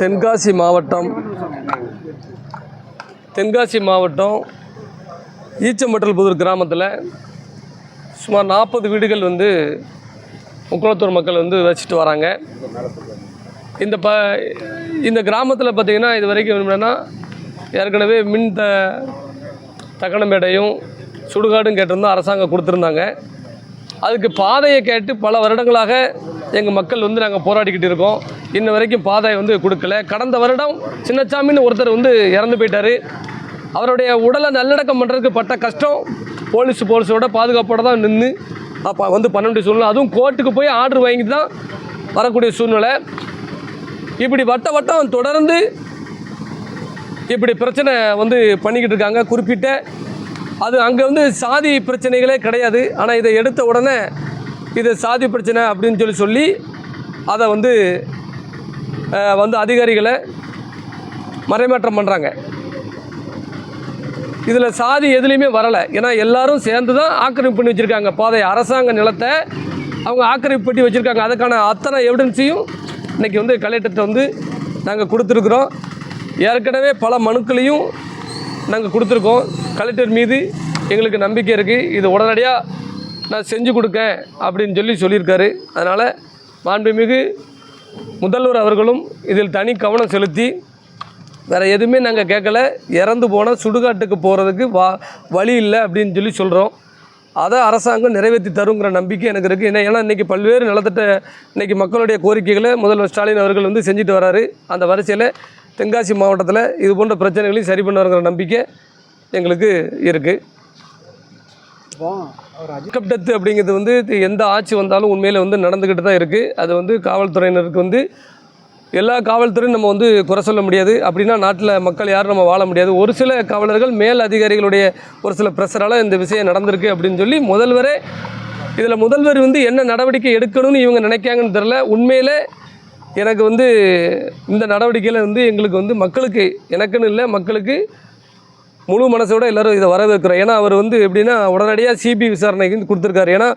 தென்காசி மாவட்டம். தென்காசி மாவட்டம் ஈச்சம்பட்டல்புதூர் கிராமத்தில் சுமார் நாற்பது வீடுகள் வந்து முக்குளத்தூர் மக்கள் வந்து வச்சுட்டு வராங்க. இந்த ப இந்த கிராமத்தில் பார்த்திங்கன்னா இது வரைக்கும் என்னென்னா ஏற்கனவே மின் த தக்கணமேடையும் சுடுகாடும் கேட்டிருந்தோம் அரசாங்கம் கொடுத்துருந்தாங்க. அதுக்கு பாதையை கேட்டு பல வருடங்களாக எங்கள் மக்கள் வந்து நாங்கள் போராடிக்கிட்டு இருக்கோம். இன்ன வரைக்கும் பாதை வந்து கொடுக்கல. கடந்த வருடம் சின்னச்சாமின்னு ஒருத்தர் வந்து இறந்து போயிட்டார். அவருடைய உடலை நல்லடக்கம் பண்ணுறதுக்கு பட்ட கஷ்டம் போலீஸ் போலீஸோட பாதுகாப்போட தான் நின்று அப்போ வந்து பண்ண வேண்டிய சூழ்நிலை. அதுவும் கோர்ட்டுக்கு போய் ஆர்டர் வாங்கிட்டு தான் வரக்கூடிய சூழ்நிலை. இப்படி வட்ட வட்டம் தொடர்ந்து இப்படி பிரச்சனை வந்து பண்ணிக்கிட்டு இருக்காங்க. குறிப்பிட்ட அது அங்கே வந்து சாதி பிரச்சனைகளே கிடையாது. ஆனால் இதை எடுத்த உடனே இது சாதி பிரச்சனை அப்படின்னு சொல்லி சொல்லி அதை வந்து வந்து அதிகாரிகளை மறைமாற்றம் பண்ணுறாங்க இதில் சாதி எதுலேயுமே வரலை. ஏன்னா எல்லாரும் சேர்ந்து தான் ஆக்கிரமிப்பு பண்ணி வச்சுருக்காங்க. பாதை அரசாங்க நிலத்தை அவங்க ஆக்கிரமிப்பு பண்ணி வச்சுருக்காங்க. அதுக்கான அத்தனை எவிடன்ஸையும் இன்றைக்கி வந்து கலெக்டர்கிட்ட வந்து நாங்கள் கொடுத்துருக்குறோம். ஏற்கனவே பல மனுக்களையும் நாங்கள் கொடுத்துருக்கோம். கலெக்டர் மீது எங்களுக்கு நம்பிக்கை இருக்குது இது உடனடியாக நான் செஞ்சு கொடுக்கேன் அப்படின்னு சொல்லி சொல்லியிருக்காரு. அதனால் மாண்புமிகு முதல்வர் அவர்களும் இதில் தனி கவனம் செலுத்தி வேறு எதுவுமே நாங்கள் கேட்கல. இறந்து போனால் சுடுகாட்டுக்கு போகிறதுக்கு வா வழி இல்லை அப்படின்னு சொல்லி சொல்கிறோம் அதை அரசாங்கம் நிறைவேற்றி தருங்கிற நம்பிக்கை எனக்கு இருக்குது ஏன்னா ஏன்னா இன்றைக்கி பல்வேறு நலத்திட்ட இன்றைக்கி மக்களுடைய கோரிக்கைகளை முதல்வர் ஸ்டாலின் அவர்கள் வந்து செஞ்சுட்டு வராரு. அந்த வரிசையில் தென்காசி மாவட்டத்தில் இது போன்ற பிரச்சனைகளையும் சரி பண்ணுவாருங்கிற நம்பிக்கை எங்களுக்கு இருக்குது பிக்கப் டெத்து அப்படிங்கிறது வந்து எந்த ஆட்சி வந்தாலும் உண்மையில் வந்து நடந்துக்கிட்டு தான் இருக்குது அது வந்து காவல்துறையினருக்கு வந்து எல்லா காவல்துறையும் நம்ம வந்து குறை சொல்ல முடியாது. அப்படின்னா நாட்டில் மக்கள் யாரும் நம்ம வாழ முடியாது. ஒரு சில காவலர்கள் மேல் அதிகாரிகளுடைய ஒரு சில ப்ரெஷரால் இந்த விஷயம் நடந்திருக்கு அப்படின்னு சொல்லி முதல்வரே இதில் முதல்வர் வந்து என்ன நடவடிக்கை எடுக்கணும்னு இவங்க நினைக்காங்கன்னு தெரில உண்மையிலே எனக்கு வந்து இந்த நடவடிக்கையில் வந்து எங்களுக்கு வந்து மக்களுக்கு எனக்குன்னு இல்லை மக்களுக்கு முழு மனசோட எல்லாரும் இதை வரவேற்கிறோம். ஏன்னா அவர் வந்து எப்படின்னா உடனடியாக சிபி விசாரணைக்கு வந்து கொடுத்துருக்காரு. ஏன்னா